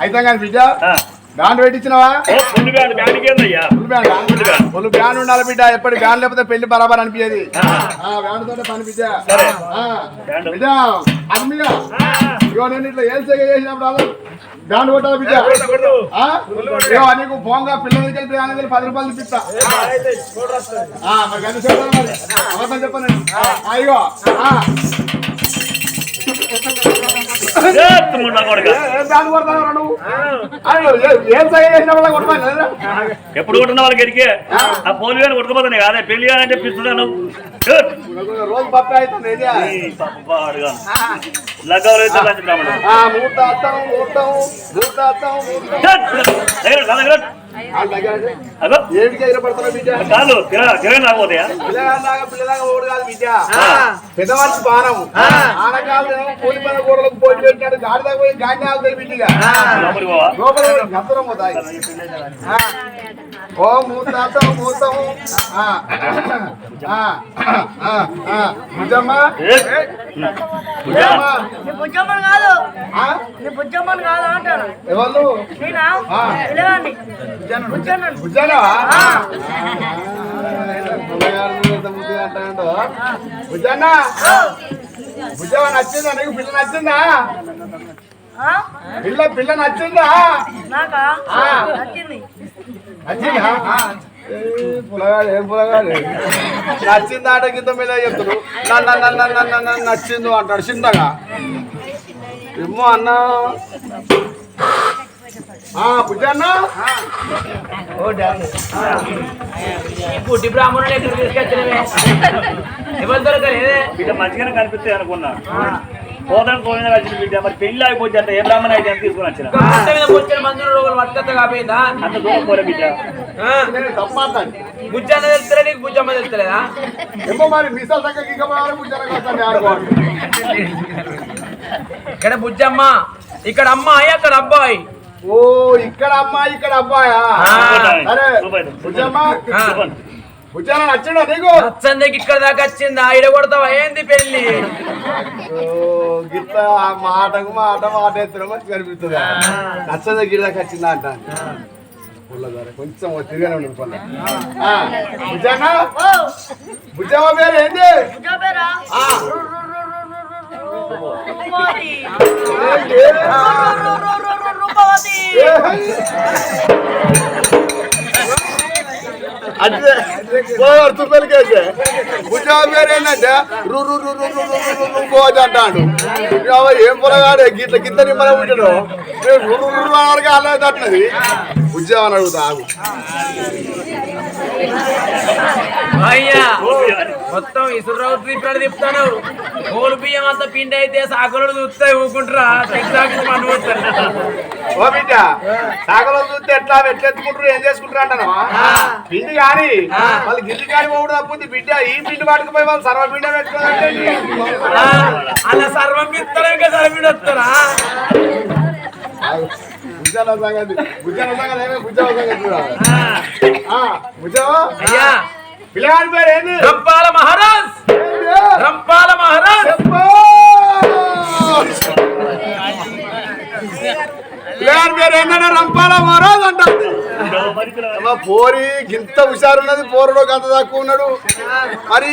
అయితే కానీ బిడ్డ. బ్యాండ్ పెట్టించినవా ఓ ఫుల్ బ్యాండ్ బ్యాండ్కి ఏందయ్యా full band full band. Full band ఉండాలి బిడ్డ. ఎప్పటి బ్యాండ్ లేకపోతే పెళ్ళి బరాబర్ అనిపించేది ఆ. ఆ బ్యాండ్ తోటే పని బిడ్డ. బిడ్డ అది ఇగో నేను ఇట్లా ఏం చేసినప్పుడు బ్యాండ్ కొట్టాలి బిడ్డ. నీకు బోంగా పిల్లల దగ్గర పది రూపాయలు ఇప్పిస్తా మరి గంట చెప్తాను అయ్యో ఎప్పుడు కొట్టిన వాళ్ళకి ఎరికే ఆ. పోలి గాని కొట్టుకుపోతాను కాదే పెళ్ళి అని చెప్పిస్తున్నాను రోజు కాదు తిరగకపోతాయా పెద్దవాళ్ళు బాణం ఆనకాలు కూలి పని. కూడలకు పోటీ పెట్టాడు గాడి దాకా పోయి గాడి ఆగుతాయి బిడ్డగా. లోపల గంతరం పోతాయి. ఓ మూతాత మూతము భుజమ్మా? భుజమ్మా? భుజమ్మని కాదు. నీ భుజమ్మని కాదు అంటాను ఎవరు నేనా? పిలవండి భుజన్న? నచ్చిందా? నీకు పిల్ల నచ్చిందా? పిల్ల పిల్ల నచ్చిందా? నాకా? నచ్చింది. పులగాడు ఏం పులగాడు నచ్చిందా అంటే గింత మీద చెప్తాడు నన్ను నన్ను నన్ను నన్ను నచ్చింది అంటాడు చిన్నగా ఏమో అన్న. పుట్టి బ్రాహ్మణులు ఎక్కడ తీసుకొచ్చినవే? ఎవరు దొరకలేదే? మంచిగానే కనిపిస్తాయి అనుకున్నా. పోతాను పోయిన వచ్చిన బిడ్డ. మరి పెళ్ళి అయిపోతే అంత ఏ బ్రాహ్మణ అయితే అని తీసుకుని వచ్చిన? అంత అంత దూరం పోలే బిడ్డ. బుజ్జన్న నీకు? బుజ్జమ్మ తెలుస్తలేదా? ఇక్కడ బుజ్జమ్మ ఇక్కడ అమ్మాయి అక్కడ అబ్బాయి. ఓ ఇక్కడ అమ్మాయి ఇక్కడ అబ్బాయా? సరే బుజ్జమ్మ వచ్చాడా నీకు? అచ్చందే ఇక్కడ దాకా వచ్చిందా? ఇడ కొడతావా ఏంది పెళ్ళి గిట్ల మాటకు మాట మాట ఎత్తడం మంచి కనిపిస్తుంది నచ్చదే గిడ దాకా వచ్చిందా అంట కొంచెం తిరిగానే అంటే తుప్పలికేసే గుజరాబ్ గారు రు రు రు రు రు అంటాడు ఏం పొలగాడే గిట్ల గిట్ల నిమ్మల ఉంటాడు రు రు అలా తట్టినది ఉద్యోగం అడుగుతా అయ్యా! మొత్తం ఇసురవుతుంది ఇప్పుడు తిప్పుతాను కోలు బియ్యం అంతా పిండి అయితే సాకులు చూస్తాయి ఊకుంటారా? టెక్సాకు పండు ఓ బిడ్డ చూస్తే ఎట్లా ఎట్లెత్తుకుంటారు ఏం చేసుకుంటారు అంటావా పిండి కానీ వాళ్ళు గిల్లి కానీ పోవడం తప్పుంది. బిడ్డ ఈ పిండి పట్టుకుపోయి వాళ్ళు సర్వ పిండి పెట్టుకోవాలంటే అలా సర్వం ఇస్తారా ఇంకా సర్వీడు వస్తారా? ముచ్చాల సంగతి. ముచ్చాల సంగతి ముచ్చాల సంగతి చూడాలి ముచ్చావా పిల్లగాడి పేరు ఏంది? రంపాల మహారాజ్. రంపాల మహారాజ్. పిల్లగాడి పేరు ఏంటంటే రంపాల మహారాజ్ అంటుంది పోరి ఇంత హుషారున్నది పోరులో గంత దాక్కున్నాడు మరి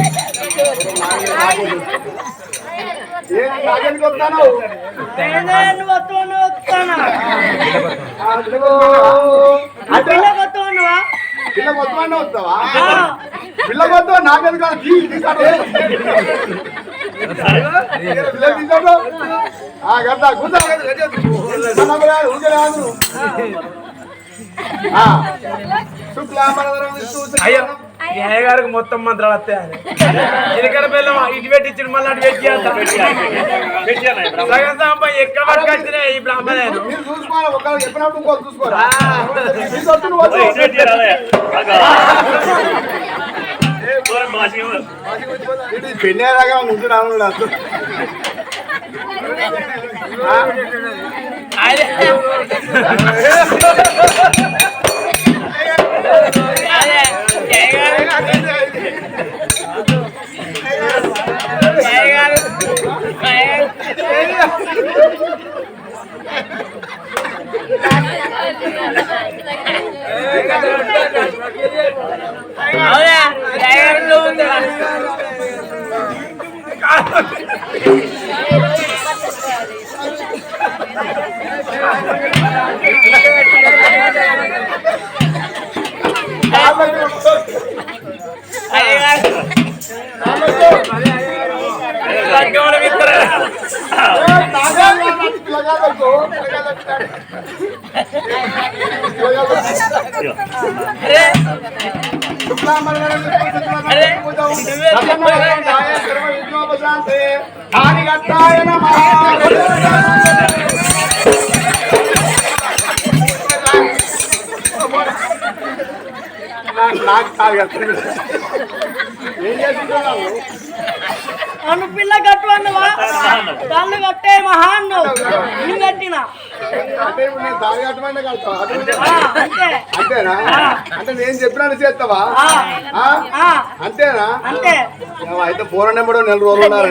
పిల్ల మొత్తం వస్తావా? పిల్ల మొత్తం నా మీద కాదు తీసాడు కూర్చో. అయ్యో గారికి మొత్తం మంత్రాలు వస్తాయని ఎందుకంటే పిల్లలు ఇటు పెట్టి ఇచ్చిన మళ్ళీ అటు పెట్టి సగం సాంబ ఎక్కడ పట్టుకొచ్చినా ఈ బ్రాహ్మణాలు. పెళ్ళే రాగా ఉంటున్నాను అదే ఏం చేస్తున్నావు? అను పిల్ల కట్టు అన్నవా దాన్ని కట్టే మహాన్ నువ్వు కట్టిన. నేను అంతేనా? అంటే నేను చెప్పినట్టు చేస్తావా? ఆ, ఆ? ఆ, అంతేనా? అంతే. అయితే పూర్ణ నెంబడు నెల రోజులు ఉన్నారు.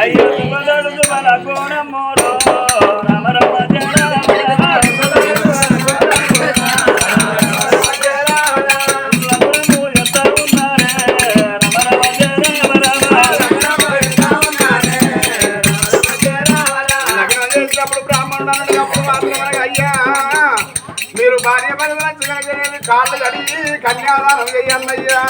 అయ్యో కాళ్ళు కడిగి కన్యాదానం చెయ్యన్నయ్యా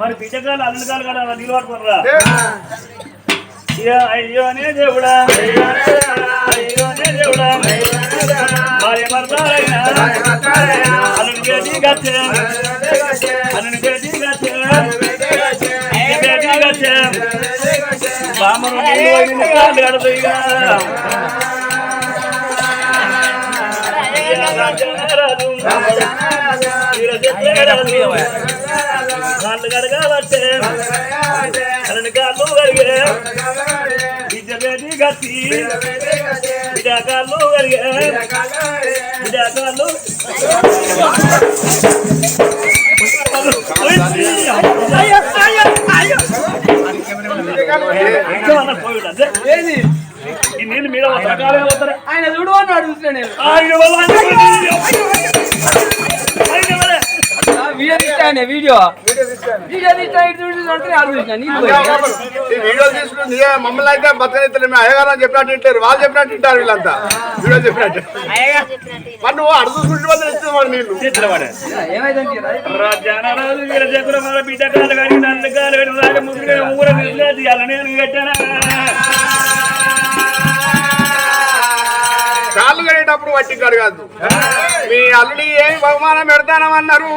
మరి అల్లుకాలు కదా నిలబడుకోరా అయ్యోనే దేవుడా. అయ్యోనే దేవుడా. భార్య భర్తలైన అల్లుని చేతి గచ్చే అల్లుని చేతి గచ్చే గచ్చే. వైపు కాళ్ళు కాళ్ళు కడగాలంటే అల్లుని కాళ్ళు కడిగే ఇద్దరు గట్టి విడాకాళ్ళు కడిగే విడాకాళ్ళు అయ్యో ఈ నీళ్ళు మీద రకాలుగా పోతారా? ఆయన చూడు అన్నాడు చూసిన నేను. ఆయన వీడియో వీడియో తీసుకుని మమ్మల్ని అయితే బతకనిద్దరు మీ అయ్యగారు అని చెప్పినట్టు వింటారు వాళ్ళు చెప్పినట్టు వింటారు వీళ్ళంతా. వీడియో చెప్పినట్టు. మరి నువ్వు అడుగు చూసుకుంటూ వాళ్ళు ఇస్తుంది వాడు నీళ్ళు. బిడ్డ కాలు కాళ్ళు కడిగేటప్పుడు వట్టి కడగద్దు మీ అల్లుడి ఏమి బహుమానం పెడతానమన్నారు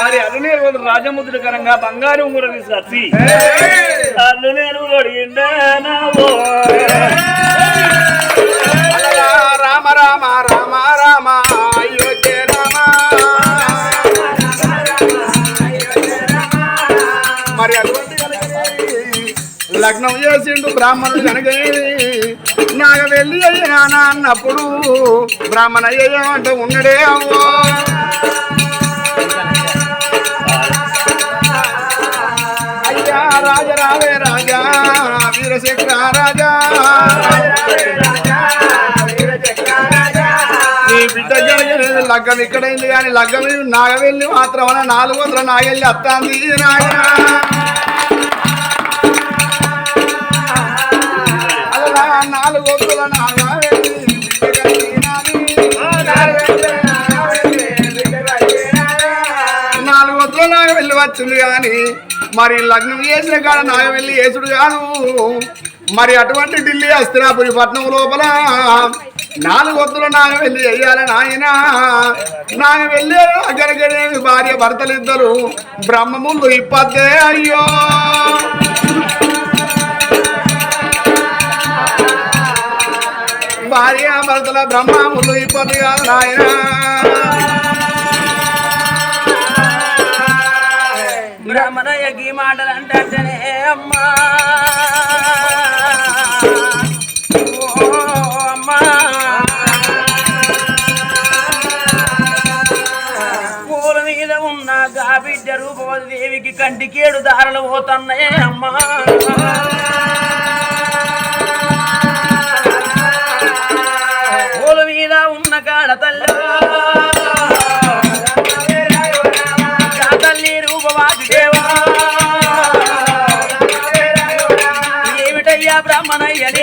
మరి అల్లునేరు వద్దు రాజముద్రకరంగా బంగారు ఊర తీసుకొచ్చి అల్లునేరు కొడిండానావో లగ్నం చేసిండు బ్రాహ్మణుడు కనుకనేవి నాకు వెళ్ళి అయ్యానా అన్నప్పుడు బ్రాహ్మణ అయ్యేమంటే ఉన్నడే అవ్వో. అయ్యా రాజా రావే రాజా వీరశేఖర రాజా. బిడ్డ లగ్గం ఇక్కడైంది కానీ లగ్గం నాగవెల్లి మాత్రం నాలుగు వందల నాగెళ్ళి అత్తాంది నాగ నాలుగు వందల నాగవెల్లి బిడ్డ నాలుగు వందల నాగవెల్లి వచ్చింది కానీ మరి లగ్నం చేసిన కాడ నాగవెల్లి వేసుడు కాదు మరి అటువంటి ఢిల్లీ అస్తినాపురి పట్నం లోపల నాలుగు వద్దులు నాగ వెళ్ళి వెయ్యాలి నాయన నాగ వెళ్ళి అక్కడికి భార్య భర్తలు ఇద్దరు బ్రహ్మములు ఇప్పద్దే అయ్యో భార్య భర్తల బ్రహ్మములు ఇప్పది కాదు నాయన. బ్రహ్మణయ్య గీ మాటలు అంటే అమ్మా. అమ్మా. పూల మీద ఉన్న గా బిడ్డ రూపవతి దేవికి కంటికేడు దారులు పోతున్నాయే అమ్మా. மனையடி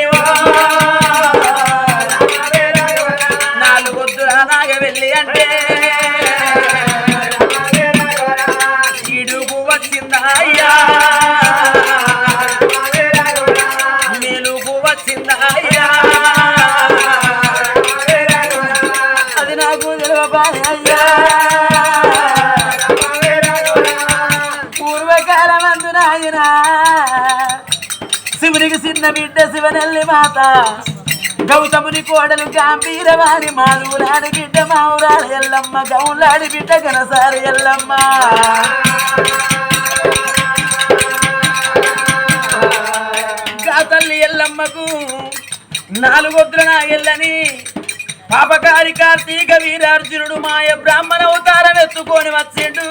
బిడ్డ మాత గౌతముని కోడలు గాంభీరవాణి మాధురాని బిడ్డ మావురాలు ఎల్లమ్మ గౌలాడి బిడ్డ గనసారి ఎల్లమ్మ. తల్లి ఎల్లమ్మకు నాలుగొద్దుల ఎల్లని. పాపకారి కార్తీక వీరార్జునుడు మాయ బ్రాహ్మణ అవతారం ఎత్తుకొని వచ్చిండు.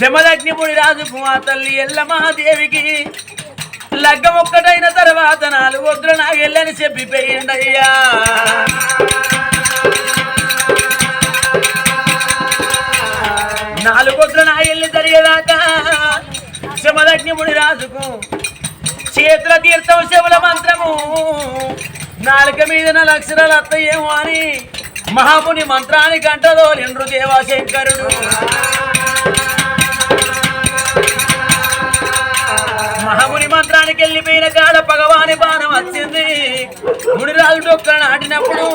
జమదగ్నిపుడి రాజుకు మా తల్లి ఎల్లమాదేవికి లగ్గం ఒక్కటైన తర్వాత నాలుగు వద్దుల నాగెళ్ళని చెప్పిపోయిండయ్యా నాలుగు వద్దుల నాగెళ్ళి జరిగేదాకా జమదగ్నిపుడి రాజుకు చేతుల తీర్థం శివుల మంత్రము. నాలుక మీద లక్షణాలు అత్తయేమో అని మహాముని మంత్రానికి అంటదో రెండు దేవాశంకరుడు. మహాముని మంత్రానికి వెళ్ళిపోయిన కాడ భగవాని బాణం వచ్చింది. మునిరాజు డొక్క నాటినప్పుడు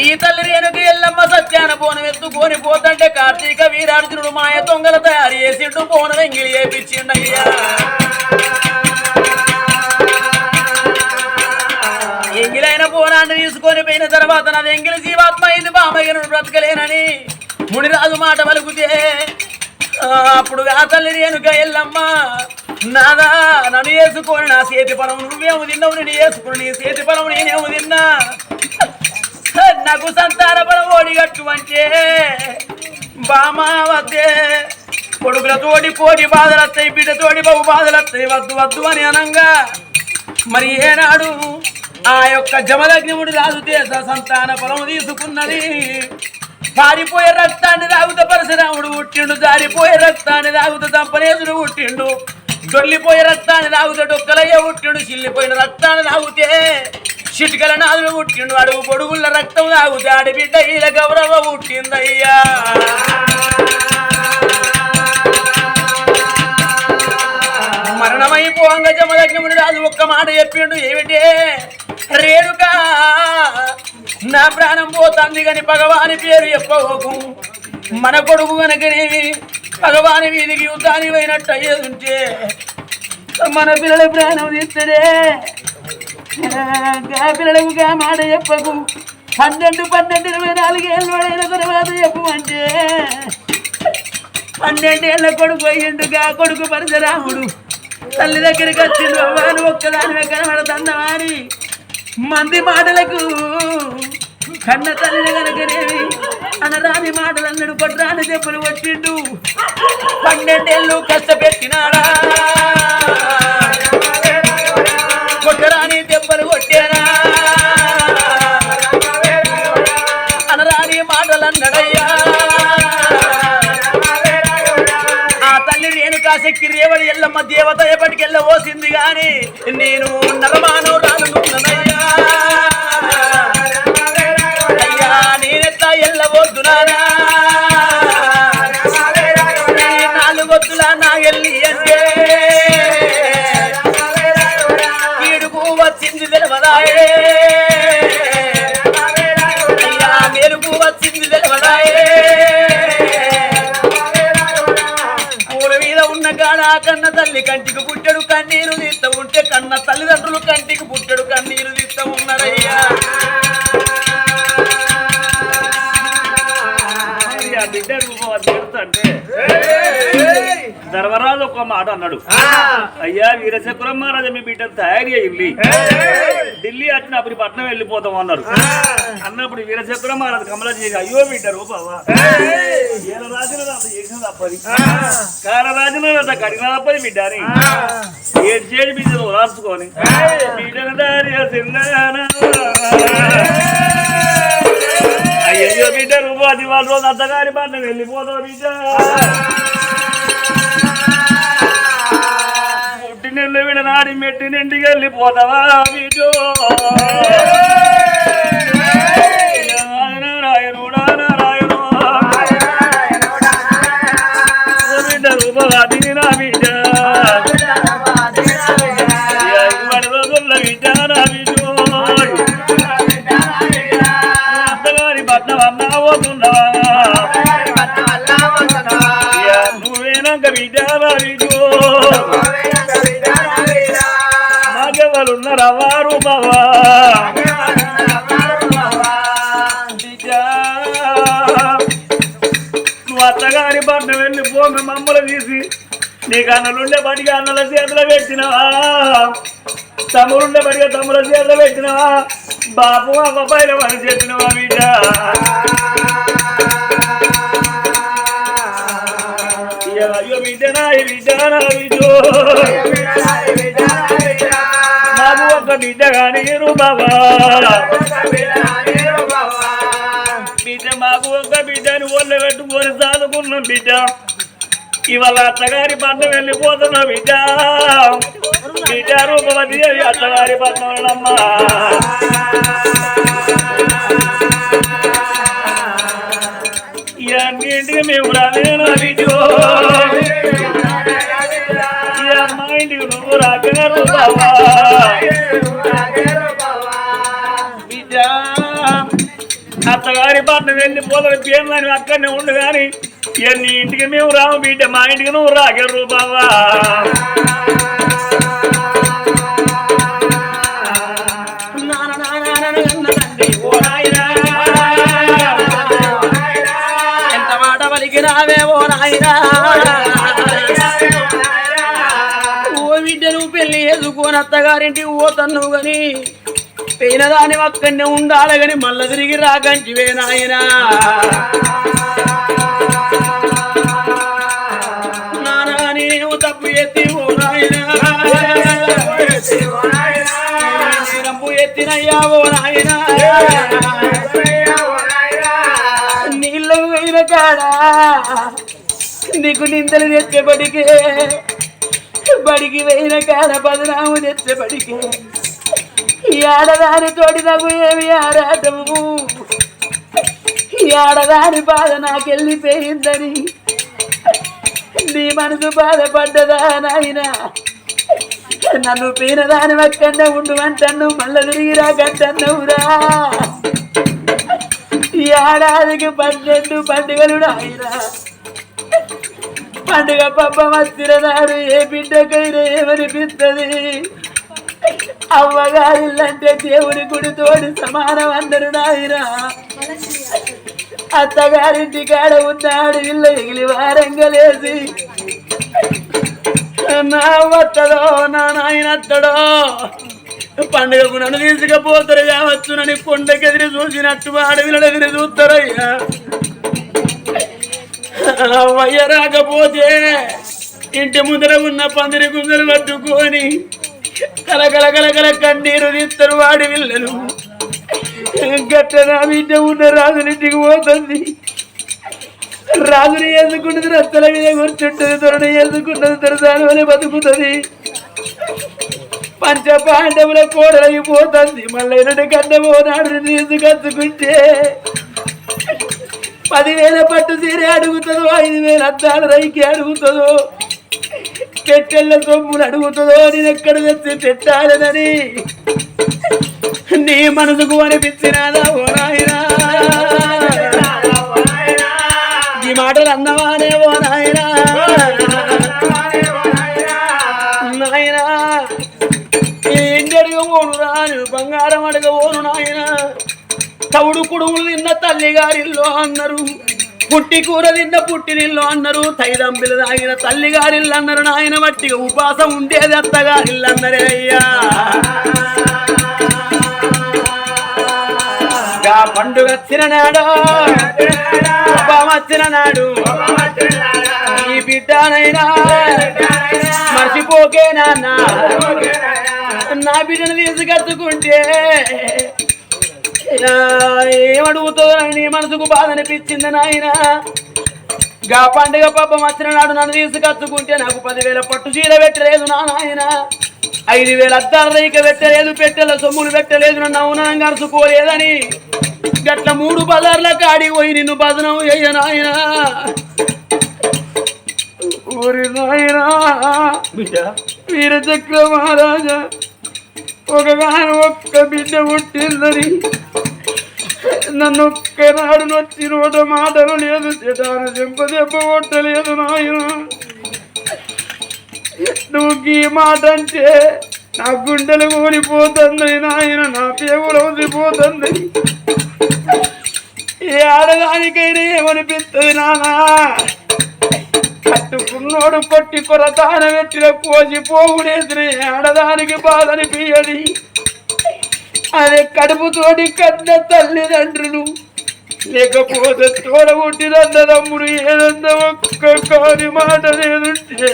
ఈ తల్లి రేణుకి ఎల్లమ్మ సత్యాన బోనం ఎత్తుకొని పోతంటే కార్తీక వీరార్జునుడు మాయ దొంగల తయారు చేసిండు బోనం ఎంగిలి చేపించిండయ్యా ఎంగిలైన బోనాన్ని తీసుకొని పోయిన తర్వాత నాది ఎంగిలి జీవాత్మ అయింది బామయ్యను బ్రతకలేనని మునిరాజు మాట పలుకుతే అప్పుడు ఆ తల్లి రేణుక ఎల్లమ్మ నాదా నన్ను వేసుకోని నా చేతి పొలం నువ్వేమో తిన్నావు నేను వేసుకుని నీ చేతి పొలం నేనేమో తిన్నా. నాకు సంతాన పరం ఓడిగట్టు అంటే బామా వద్దే. కొడుకులతోటి కోటి బాధలు వస్తాయి బిడ్డతోటి బహు బాధలు వస్తాయి వద్దు వద్దు అని అనంగా. మరి ఏనాడు ఆ యొక్క జమలగ్నిముడు రాజు దేశ సంతాన ఫలము తీసుకున్నది. పారిపోయే రక్తాన్ని రాగుత పరశురాముడు పుట్టిండు జారిపోయే రక్తాన్ని రాగుత దంపనేశుడు పుట్టిండు. దొల్లిపోయే రక్తాన్ని రాగుత డొక్కలయ్య పుట్టిండు చిల్లిపోయిన రక్తాన్ని తాగితే చిటికల నాదులు పుట్టిండు అడుగు పొడుగుల రక్తం తాగుతే ఆడబిడ్డ ఈల గౌరవ పుట్టిందయ్యా మరణమైపోంగ జమదగ్నిముని రాజు ఒక్క మాట చెప్పిండు ఏమిటే? రేణుకా నా ప్రాణం పోతుంది కాని భగవాని పేరు చెప్పవకు మన కొడుకు కనుకనేవి భగవాని వీధికి యుద్ధానికి పోయినట్టు అయ్యేది ఉంటే మన పిల్లల ప్రాణం తీస్తాడే గా పిల్లలకు గా మాట చెప్పకు. పన్నెండు పన్నెండు ఇరవై నాలుగేళ్ళు పడిన తర్వాత చెప్పమంటే పన్నెండేళ్ళ కొడుకు అయ్యిండుగా కొడుకు పరశురాముడు. తల్లి దగ్గరికి వచ్చిండు అవ్వాను ఒక్కదాని కనబడుతుందా మంది మాటలకు కన్న తల్లి కనుకనేవి అనరాని మాటలు అన్నాడు కొట్రాని దెబ్బలు వచ్చిండు పన్నెండేళ్ళు కష్టపెట్టినాడా? కొట్టరాని దెబ్బలు కొట్టేనా? అనరాని మాటలు ఆ తల్లి నేను శక్తి రేవడి ఎల్లమ్మ దేవత ఎప్పటికెళ్ళ పోసింది గాని నేను నరమానవరాలు అయ్యా నేనెత్త ఎల్లవద్దునారా నాలుగొద్దులా నా ఎల్లి అంటే ఈడుకు తెలవదాయే. అయ్యా మెరుపు వచ్చింది తెలవదాయే. పూల మీద ఉన్న కాడ కన్న తల్లి కంటికి పుట్టడు కన్నీరు తీస్త ఉంటే కన్న తల్లిదండ్రులు కంటికి ఒక మాట అన్నాడు. అయ్యా వీరశకురం మహారాజా మీ బిడ్డ తయారీ అయ్యింది. ఢిల్లీ వచ్చినప్పుడు పట్నం వెళ్ళిపోతాం అన్నారు. అన్నప్పుడు వీరశకురం మహారాజు కమల చేసి అయ్యో బిడ్డ రూపవా చేసిన తప్పది రాత కడిగిన తప్పది బిడ్డ అని ఏడు చేడి బిడ్డలు రాసుకొని దారి అయ్యో బిడ్డ రూపాది వాళ్ళ రోజు అత్తగారి పట్నం వెళ్ళిపోతావు బిడ్డ. నెల్లు విడనాడి మెట్టి నిండి వెళ్ళిపోతావా బిడ్డో నువ్వేనా నారాయణు బిడ్డ వారు బావా. నువ్వు అత్తగారి పట్ల వెళ్ళి భూమి మమ్మలు తీసి నీకు అన్నలుండే బడిగా అన్నల చేతులు పెట్టినవా? తమ్ముడుండే బడిగా తమ్ముల చేతులు పెట్టినవా? బాపు అమ్మ పైన పని చెప్పినవా బిడ్డ? అయ్యో బిడ్డనా బిడ్డనా బిడ్డో. నీరు బాబా బిడ్డ మాకు ఒక బిడ్డని ఒళ్ళ పెట్టుకొని సాదుకున్నాం బిడ్డ. ఇవాళ అత్తగారి పట్నం వెళ్ళిపోతున్నా బిడ్డ. బిడ్డ రూపవతి అవి అత్తగారి పట్నం ఇవన్నింటికి మేము రాలేనా బిడ్డో? ఈ నువ్వు రాకరు బాబా అత్తగారి పట్నం వెళ్ళి పోదని పేర్లని అక్కడనే ఉండు కానీ ఎన్ని ఇంటికి మేము రాము బిడ్డ మా ఇంటికి నువ్వు రాగలరు బావా. ఎంత మాట పలికినావే ఓ నాయనా. పెళ్ళి చేసుకోని అత్తగారింటి ఓ తన్నువు గని పోయిన దాని అక్కడనే ఉండాలి గని మళ్ళా తిరిగి రాకంటివే నాయనా. నానా నేను తప్పు ఎత్తి ఓ నాయనా. రంపు ఎత్తినయ్యా ఓ నాయనా. నీళ్ళు వేయిన కాడా? నీకు నిందలు తెచ్చే బడికి వేయిన కాడ బదనాము తెచ్చే బడికే ఈ ఆడదాని తోడి నాకు ఏమి ఆరాటము. ఈ ఆడదాని బాధ నాకెళ్ళిపోయిందని. నీ మనసు బాధపడ్డదా నాయనా? నన్ను పీనదాని అక్కడనే ఉండు అంటన్ను మళ్ళా తిరిగి రాకంటున్నావురా ఈ ఏడాదికి పన్నెండు పండుగలు నాయనా. పండుగ పబ్బ వచ్చిన నాడు ఏ బిడ్డకైనా ఏమనిపిస్తుంది? అవ్వగారిల్లంటే దేవుని గుడితోడి సమానం అందరు నాయనా. అత్తగారింటి కాడ ఉన్నాడు ఇల్లు ఎగిలి వారంగా లేచి నా వత్తడో నా నాయన అత్తడో పండుగకు నన్ను తీసుకపోతారు కావచ్చునని కొండకెదిరి చూసినట్టు అడవిలో ఎదిరి చూస్తారయ్యా. అయ్య రాకపోతే ఇంటి ముందర ఉన్న పందిరి గుంజలు పట్టుకొని కలకల కలకల కన్నీరు తీస్తారు వాడి పిల్లలు గట్ట నా బిడ్డ ఉన్న రాజునింటికి పోతుంది. రాజుని ఎందుకుంటుంది రత్తల మీద కూర్చుంటుంది దొరని ఎందుకున్నది దొరదాని వల్ల బతుకుతుంది. పంచ పాండవుల కోడలైపోతుంది మళ్ళీ ఎన్నటి కన్న పోనాడు తీసుకచ్చుకుంటే పదివేల పట్టు సీరే అడుగుతుందో ఐదు వేల అద్దాల రైకి అడుగుతుందో పెట్టెళ్ళ సొమ్ములు అడుగుతుందో నేను ఎక్కడ తెచ్చి పెట్టాలనని. నీ మనసుకు అనిపించినాదా ఓ నాయనా. ఈ మాటలు అన్నవానే ఓ నాయనా. నాయనా ఏం జరగబోను రాను బంగారం అడగబోను నాయనా. తవుడు కుడుములు తిన్న తల్లిగారిల్లో అన్నారు. పుట్టి కూర తిన్న పుట్టినిల్లు అన్నారు. తైదంబిలు తాగిన తల్లిగారిల్లు అన్నారు. నాయన మట్టిగా ఉపాసం ఉండేది అత్తగారిల్లు అన్నరే అయ్యా పండుగ వచ్చిన నాడు వచ్చిన నాడు ఈ బిడ్డనైనా మర్చిపోకే నాన్న. నా బిడ్డను తీసుకట్టుకుంటే ఏమడుగుతుందని నీ మనసుకు బాధ అనిపించింది నాయన. గా పండుగ పబ్బం వచ్చిన నాడు నన్ను తీసుకచ్చుకుంటే నాకు పదివేల పట్టు చీర పెట్టలేదు నా నాయన. ఐదు వేల అద్దాల రైక పెట్టలేదు పెట్టెల సొమ్ములు పెట్టలేదు నన్ను అవునం కలుసుకోలేదని గట్ల మూడు బజార్ల కాడికి పోయి నిన్ను బదనం అయ్య నాయన. ఊరి నాయనా వీర చక్ర మహారాజా ఒకగాను ఒక్క బిడ్డ పుట్టిందని. నన్ను ఒక్కనాడు నొచ్చి నోట మాటలు లేదు చెటాన దెబ్బ దెబ్బ కొట్టలేదు నాయన. నువ్వు ఈ మాట అంటే నా గుండెలు కూలిపోతుంది నాయన నా పేగులు వదిలిపోతుంది ఏ ఆడదానికైనా ఏమనిపిస్తుంది నానా? కట్టుకున్నోడు కొట్టి కొరతాన పెట్టిన కోసి పోగుడేసిన ఆడదానికి బాధనిపించది అదే కడుపుతోటి కన్న తల్లిదండ్రులు లేకపోతే తోడ పుట్టినంత తమ్ముడు ఏదంత ఒక్క కాని మాట లేదుంటే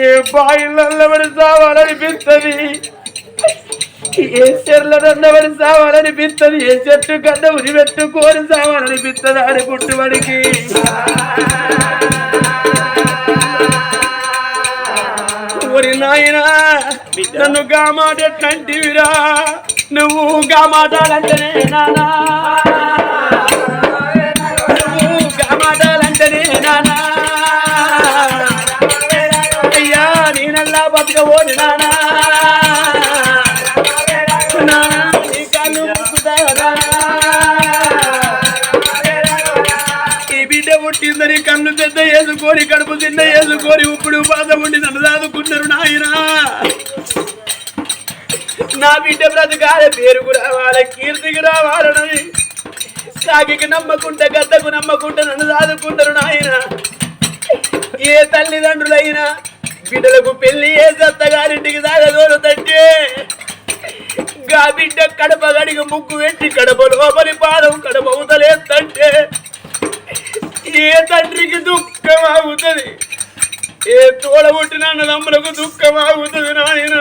ఏ బాయిలల్లబడి సావాలనిపిస్తుంది. ఏ చెర్ల సావాలనిపిస్తుంది. ఏ చెట్టు కన్నా ఉరి పెట్టుకొని సావాలనిపిస్తుంది ఆడి పుట్టుబడికి ఓరి నాయనా నన్ను గా మాట ఎట్లాంటివిరా? నువ్వు గా మాటాలంటేనే నానా? నువ్వు గా మాటాలంటేనే నానా? అయ్యా నేనల్లా బతకబోని నానా, అందరి కన్ను పెద్ద వేసుకొని కడుపు తిన్న వేసుకొని ఇప్పుడు బాధ ఉండి నన్ను దాదుకున్నారు నాయన. నా బిడ్డ బ్రతకాలే పేరుకు రావాల కీర్తికి రావాలని. సాగికి నమ్మకుంటే గద్దకు నమ్మకుంటే నన్ను దాదుకుంటారు నాయన. ఏ తల్లిదండ్రులైనా బిడ్డలకు పెళ్ళి ఏ సత్తగారింటికి సాగదోరుతంటే గా బిడ్డ కడప గడికి ముక్కు పెట్టి కడప లోపలి పాదం కడప ఉదలేస్తంటే ఏ తండ్రికి దుఃఖం ఆగుతుంది ఏ తోడబుట్టిన అన్నదమ్ములకు దుఃఖం ఆగుతుంది నాయన?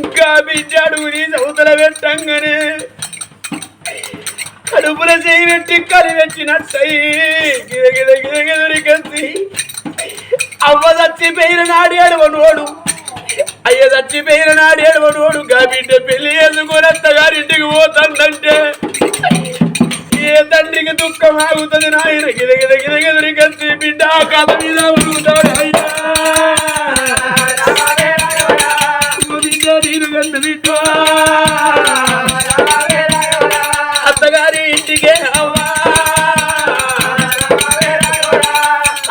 ఇంకా బిడ్డ అడుగుని చదువుతల పెట్టంగానే కడుపుల చేయి పెట్టి కలి పెట్టినట్టయి గిద గిద అవ్వ చచ్చిపోయిన నాడు ఏడవనోడు అయ్య చచ్చిపోయిన నాడు ఏడవనోడు గా బిడ్డ పెళ్ళి ఎందుకు అత్తగారింటికి పోతుందంటే. ఏ తండ్రికి దుఃఖం ఆగుతుంది నాయన? గిద కత్తి బిడ్డ కథ మీద ఉరుగుతాడు అయ్యా నీరు కన్న బిడ్డ. అత్తగారి ఇంటికే అవ్వా.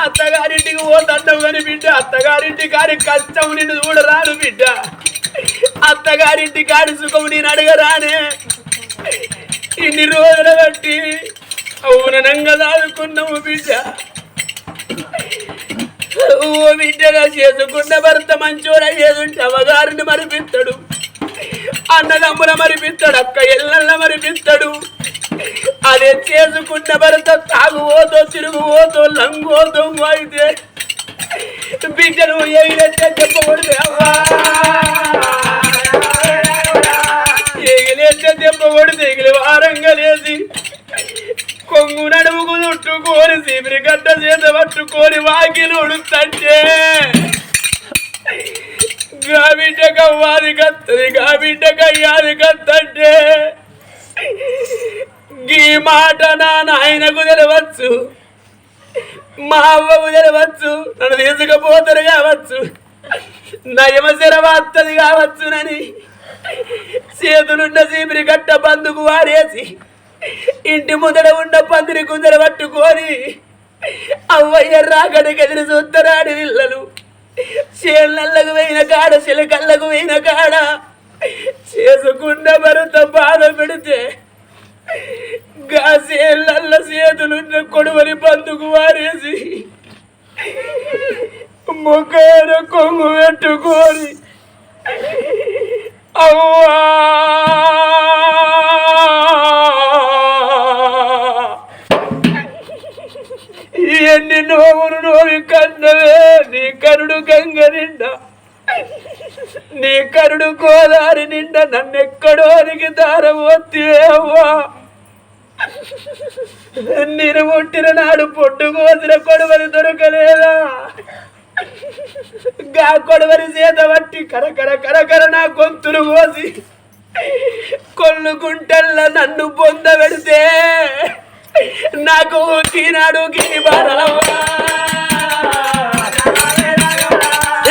అత్తగారింటికి పోతాండవు కానీ బిడ్డ అత్తగారింటి కాడి కష్టం నిన్ను చూడరాను బిడ్డ. అత్తగారింటి కాడి సుఖం నేను అడగరానే. ఇన్ని రోజుల బట్టి అవునంగా దాదుకున్నావు బిడ్డ. ఓ బిడ్డగా చేసుకున్న భర్త మంచోడ చేసుంటే అవగారిని మరిపిస్తాడు. అన్నదమ్ముల మరిపిస్తాడు అక్క ఎల్లల్ల మరిపిస్తాడు. అదే చేసుకున్న భర్త తాగుపోతో తిరుగుపోతో లంగోతో అయితే బిడ్డను ఎగిలెట్టే చెప్పకూడదు అవ్వా. ఎగిలెట్టే తెగిలి వారంగా లేచి కొంగు నడుముకు చుట్టుకోని సీపిరి గడ్డ చేత పట్టుకొని వాకిలు ఉడుతంటే గాబిడ్డ కవ్వాలి కత్తది గాబిడ్డ కయ్యాలి కత్తంటే. ఈ మాట నా నాయనకు తెలవచ్చు మా అవ్వకు తెలవచ్చు నన్ను తీసుకుపోతారు కావచ్చు నయమశర వస్తుంది కావచ్చునని చేతులున్న సీమిరి గట్ట బందుకు వారేసి ఇంటి ముందర ఉన్న పందిరి కుందర పట్టుకొని అవ్వయ్య రాకడికి ఎదురు చూస్తరాడి పిల్లలు. చేళ్ళకు పోయిన కాడ చిలకల్లకు పోయిన కాడ చేసుకున్న భరత బాధ పెడితే గాసేళ్ళ చేతులున్న కొడువని బందుకు వారేసి ముఖేర కొంగు పెట్టుకొని ఎన్ని నోవులు నోవి కన్నవే నీ కరుడు గంగ నిండా నీ కరుడు గోదారి నిండా నన్నెక్కడోనికి దారం అవ్వా నేను పుట్టిన నాడు పొట్టు కోసిన కొడవలి దొరకలేదా గా కొడవరి చేత కరకర కరకర నా గొంతులు కోసి కొల్లు గుంటల్ల నన్ను పొంద పెడితే నాకు ఈనాడు గిరి బాధలవ్వా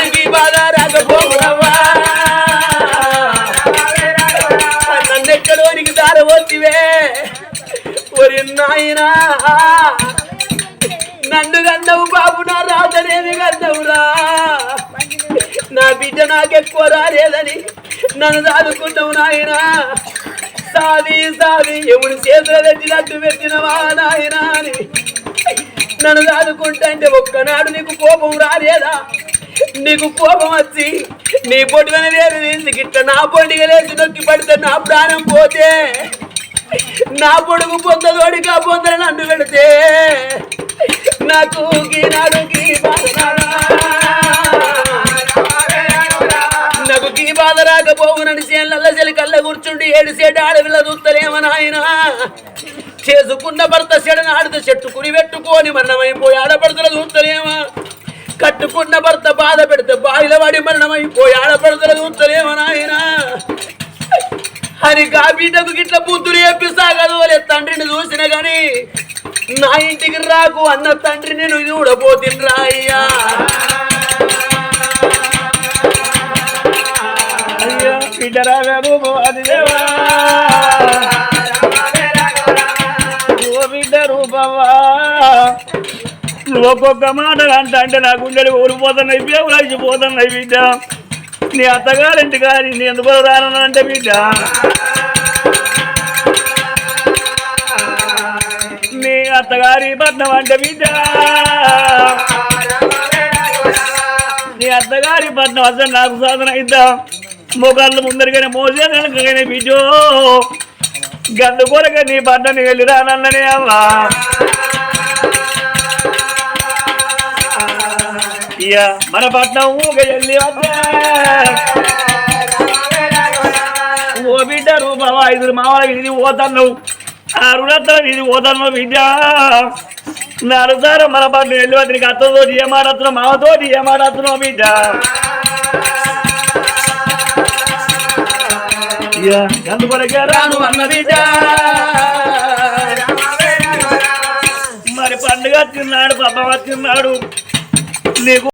గీ బాధ రాకపోవడవ్వా నన్నెక్కడోనికి దారి వచ్చివే ఒరి నాయనా. నన్ను కన్నవు బాబు నా రాతనేమి కన్నవురా? నా బిడ్డ నాకెక్కువ రాలేదని నన్ను దాదుకున్నావు నాయనా. సాది సాది ఎవడు చేతులు పెట్టినట్టు పెట్టినవా నాయన అని. నన్ను దాదుకుంటే ఒక్కనాడు నీకు కోపం రాలేదా? నీకు కోపం వచ్చి నీ పొడివన వేరు తీసి గిట్ట నా పొడిగా లేచి నొక్కి పడితే నా ప్రాణం పోతే నా పొడుగు పొందదోడిగా పొందని నన్ను పెడితే నాకు గీనాడు గీ నాకు గీ బాధ రాకపోవునని చేళ్ళ చెలి కళ్ళ కూర్చుండి ఏడిసేట ఆడవిల్ల చూస్తలేమో నాయన. చేసుకున్న భర్త చెడను ఆడితే చెట్టు కుని పెట్టుకొని మరణమైపోయి ఆడపడుతుల చూస్తలేమా కట్టుకున్న భర్త బాధ పెడితే బాయిల వాడి మరణమైపోయి ఆడపడుతుల చూస్తలేమో నాయనా. అని బిడ్డకు గిట్ల బుద్ధులు చెప్పి సాగదు తండ్రిని చూసిన గాని నా ఇంటికి రాకు అన్న తండ్రి నేను చూడబోతిన్రా అయ్యా. అయ్యా బిడ్డరా రూపవాది దేవా. బిడ్డ రూపవా నువ్వు ఒక్కొక్క మాట అంట అంటే నా గుండెలు ఊరిపోతున్నాయి పేవులు అయిపోతున్నాయి బిడ్డ. నీ అత్తగారింటి కానీ నీ ఎందుకు రానంటే బిడ్డ? అత్తగారి పట్నం అంటే బిడ్డ. నీ అత్తగారి పట్నం అసలు నాకు సాధన ఇద్దాం. మొగాళ్ళు ముందరిగానే మోసే వెనకగానే బిడ్డో. గందు కొరక నీ పడ్డని వెళ్ళిరా రానన్ననే అవ్వా. ఇక మన పట్నం ఊగ వెళ్ళి ఓ బిడ్డ రూపావా ఐదు మామూలుగా ఇది పోతున్నావు ఆరుడత్తం ఇది పోతున్నావు బిడ్డ. నాలుగుసారి మన పట్ల వెళ్ళి అతనికి అత్తతో ఏమాడత్తున్నావు మామతో ఏమాడత్తున్నావు బిడ్డ అందుకొరకే రాను అన్న బిడ్డ. మరి పండుగ తిన్నాడు పబ్బ తిన్నాడు నీకు